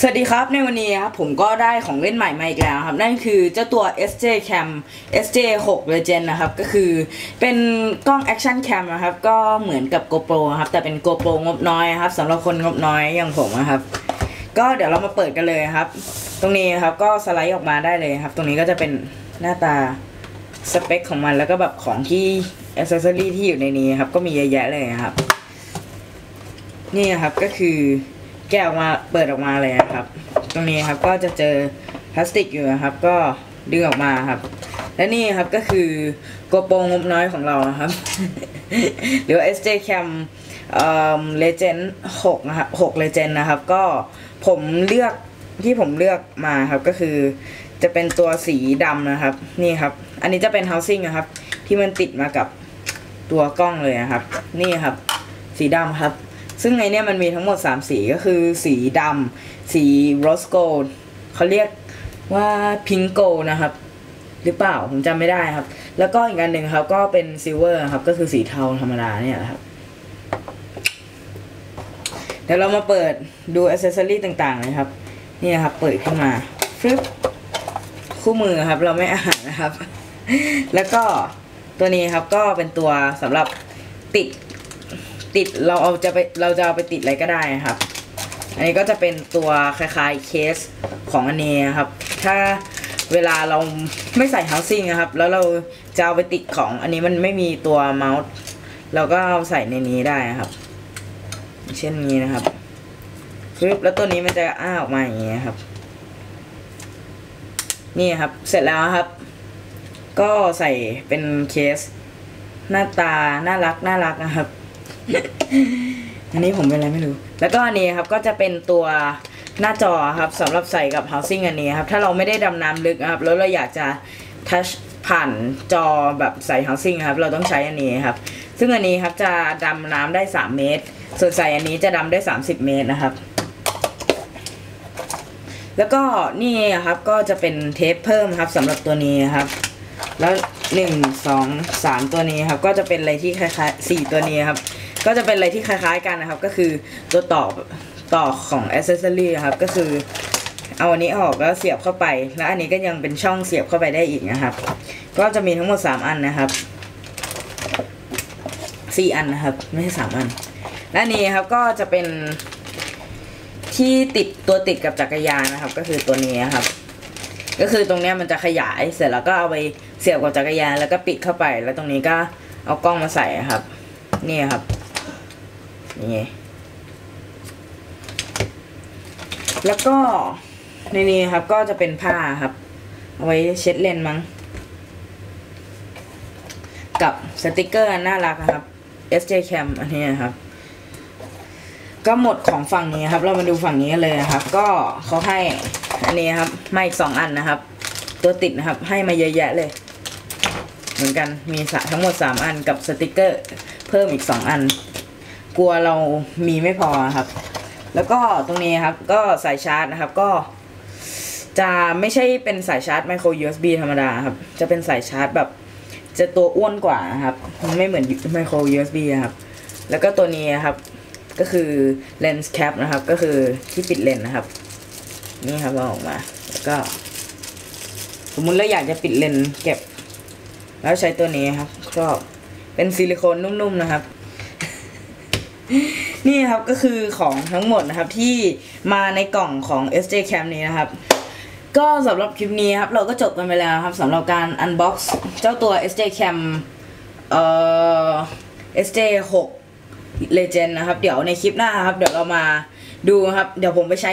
สวัสดีครับในวันนี้ครับผมก็ได้ของเล่นใหม่มาอีกแล้วครับ นั่นคือเจ้าตัว SJ Cam SJ 6 Legend นะครับ ก็คือเป็นกล้อง Action Cam นะครับ ก็เหมือนกับ GoPro ครับ แต่เป็น GoPro งบน้อยครับสำหรับคนงบน้อยอย่างผมนะครับ ก็เดี๋ยวเรามาเปิดกันเลยครับ ตรงนี้ครับก็สไลด์ออกมาได้เลยครับ ตรงนี้ก็จะเป็นหน้าตาสเปคของมันแล้วก็แบบของที่อ c เซอรี่ที่อยู่ในนี้ครับ ก็มีเยอะแยะเลยครับ นี่ครับก็คือ แกะออกมาเปิดออกมาเลยนะครับ ตรงนี้ครับก็จะเจอพลาสติกอยู่นะครับ ก็ดึงออกมาครับ และนี่ครับก็คือโกโปรงงบน้อยของเรานะครับ หรือว่า SJ Cam เอ่อ Legend 6นะครับ6 Legend นะครับ ก็ผมเลือกที่ผมเลือกมาครับก็คือจะเป็นตัวสีดำนะครับ นี่ครับ อันนี้จะเป็น housing นะครับ ที่มันติดมากับตัวกล้องเลยนะครับ นี่ครับ สีดำครับ ซึ่งในเนี้ยมันมีทั้งหมด 3 สีก็คือสีดำสีโรสโกลเขาเรียกว่าพิงโกนะครับ หรือเปล่าผมจำไม่ได้ครับ แล้วก็อีกอันหนึ่งครับก็เป็นซิลเวอร์ครับ ก็คือสีเทาธรรมดาเนี่ยครับ เดี๋ยวเรามาเปิดดูอ c เซสซอรี่ต่างๆเลยครับ นี่นะครับ เปิดขึ้นมาฟึบคู่มือครับ เราไม่อ่านนะครับ แล้วก็ตัวนี้ครับก็เป็นตัวสำหรับติด ติดเราเอาจะไปเราจะเอาไปติดอะไรก็ได้ครับ อันนี้ก็จะเป็นตัวคล้ายๆเคสของอันนี้ครับ ถ้าเวลาเราไม่ใส่ housing นะครับ แล้วเราจะเอาไปติดของอันนี้มันไม่มีตัวเมาส์เราก็เอาใส่ในนี้ได้ครับ เช่นนี้นะครับปึ๊บแล้วตัวนี้มันจะอ้าออกมาอย่างนี้ครับ นี่ครับ เสร็จแล้วครับ ก็ใส่เป็นเคส หน้าตาน่ารักน่ารักนะครับ อันนี้ผมเป็นอะไรไม่รู้ แล้วก็อันนี้ครับก็จะเป็นตัวหน้าจอครับสำหรับใส่กับ housing อันนี้ครับถ้าเราไม่ได้ดำน้ำลึกครับ แล้วเราอยากจะทัชผ่านจอแบบใส่ housing ครับ เราต้องใช้อันนี้ครับ ซึ่งอันนี้ครับจะดำน้ำได้ 3 เมตร ส่วนใส่อันนี้จะดำได้ 30 เมตรนะครับ แล้วก็นี่ครับก็จะเป็นเทปเพิ่มครับสำหรับตัวนี้ครับ แล้ว หนึ่งสองสามตัวนี้ครับ ก็จะเป็นอะไรที่คล้ายๆสี่ตัวนี้ครับ ก็จะเป็นอะไรที่คล้ายๆกันนะครับ ก็คือตัวต่อต่อของอ c เซสซอรีครับ ก็คือเอาอันนี้ออกแล้วเสียบเข้าไป แล้วอันนี้ก็ยังเป็นช่องเสียบเข้าไปได้อีกนะครับ ก็จะมีทั้งหมดสามอันนะครับสี่อันนะครับ ไม่ใช่สามอัน และนนี้ครับก็จะเป็นที่ติดตัวติดกับจักรยานนะครับ ก็คือตัวนี้ครับ ก็คือตรงเนี้ยมันจะขยายเสร็จแล้วก็เอาไปเสียบกับจักรยานแล้วก็ปิดเข้าไป แล้วตรงนี้ก็เอากล้องมาใส่ครับ นี่ครับนี่แล้วก็ในนี้ครับก็จะเป็นผ้าครับ เอาไว้เช็ดเลนส์มั้ง กับสติกเกอร์น่ารักนะครับ SJ Cam อันนี้นะครับ ก็หมดของฝั่งนี้ครับ เรามาดูฝั่งนี้เลยนะครับ ก็เขาให้ อันนี้ครับมาอีกสองอันนะครับ ตัวติดนะครับให้มาเยอะแยะเลย เหมือนกันมีสะทั้งหมดสามอันกับสติกเกอร์ เพิ่มอีกสองอัน กลัวเรามีไม่พอครับ แล้วก็ตรงนี้ครับก็สายชาร์จนะครับก็จะไม่ใช่เป็นสายชาร์จไมโคร USB ธรรมดาครับ จะเป็นสายชาร์จแบบจะตัวอ้วนกว่าครับ ไม่เหมือนไมโคร USB ครับ แล้วก็ตัวนี้ครับ ก็คือเลนส์แคปนะครับ ก็คือที่ปิดเลนส์นะครับ นี่ครับเราออกมา แล้วก็ สมมุติเราอยากจะปิดเลนเก็บ แล้วใช้ตัวนี้ครับก็เป็นซิลิโคนนุ่มๆนะครับ นี่ครับก็คือของทั้งหมดนะครับที่มาในกล่องของ SJ Cam นี้นะครับ ก็สำหรับคลิปนี้ครับ เราก็จบกันไปแล้วครับสำหรับการ unbox เจ้าตัว SJ Cam เอ่อ SJ 6 Legend นะครับ เดี๋ยวในคลิปหน้าครับ เดี๋ยวเรามา ดูครับเดี๋ยวผมไปใช้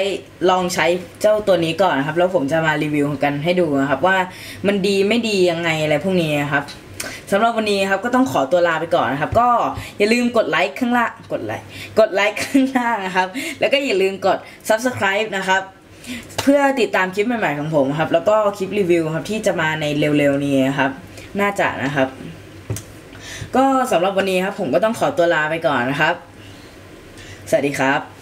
ลองใช้เจ้าตัวนี้ก่อนนะครับ แล้วผมจะมารีวิวกันให้ดูนะครับ ว่ามันดีไม่ดียังไงอะไรพวกนี้ครับสำหรับวันนี้ครับก็ต้องขอตัวลาไปก่อนนะครับ ก็อย่าลืมกดไลค์ข้างล่างกดไลค์กดไลค์ข้างล่างนะครับ แล้วก็อย่าลืมกด subscribe นะครับเพื่อติดตามคลิปใหม่ๆของผมครับ แล้วก็คลิปรีวิวครับที่จะมาในเร็วๆนี้ครับ น่าจะนะครับ ก็สำหรับวันนี้ครับผมก็ต้องขอตัวลาไปก่อนนะครับ สวัสดีครับ